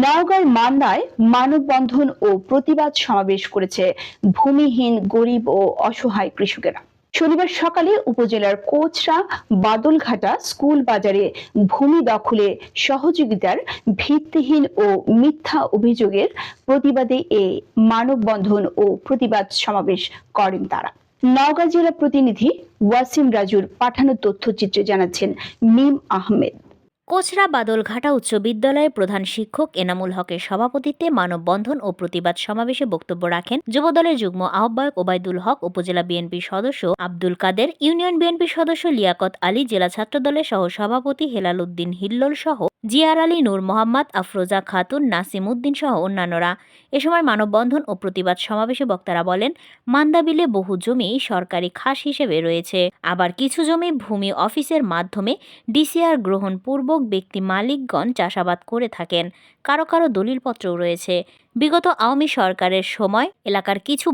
নওগাঁর মান্দায় মানববন্ধন ও প্রতিবাদ সমাবেশ করেছে ভূমিহীন গরিব ও অসহায় কৃষকেরা। শনিবার সকালে উপজেলার কোচরা বাদলঘাটা স্কুল বাজারে ভূমি দখলে সহযোগিতার ভিত্তিহীন ও মিথ্যা অভিযোগের প্রতিবাদে এই মানববন্ধন ও প্রতিবাদ সমাবেশ করেন তারা। নওগাঁ জেলা প্রতিনিধি ওয়াসিম রাজুর পাঠানো তথ্যচিত্রে জানাচ্ছেন মিম আহমেদ। কোচরা বাদলঘাটা উচ্চ বিদ্যালয়ের প্রধান শিক্ষক এনামুল হকের সভাপতিত্বে মানববন্ধন ও প্রতিবাদ সমাবেশে বক্তব্য রাখেন যুবদলের যুগ্ম আহ্বায়ক ওবায়দুল হক, উপজেলা বিএনপির সদস্য আব্দুল কাদের, ইউনিয়ন বিএনপির সদস্য লিয়াকত আলী, জেলা ছাত্রদলের সহ সভাপতি হেলাল উদ্দিন হিল্লোল সহ জিয়ার আলী, নূর মোহাম্মদ, আফরোজা খাতুন, নাসিম উদ্দিন সহ অন্যান্যরা। এ সময় মানববন্ধন ও প্রতিবাদ সমাবেশে বক্তারা বলেন, মান্দাবিলে বহু জমি সরকারি খাস হিসেবে রয়েছে। আবার কিছু জমি ভূমি অফিসের মাধ্যমে ডিসিআর গ্রহণ পূর্বক ব্যক্তি মালিকগণ চাষাবাদ করে থাকেন। কারও কারও দলিলপত্রও রয়েছে। বিগত আওয়ামী সরকারের সময় এলাকার কিছু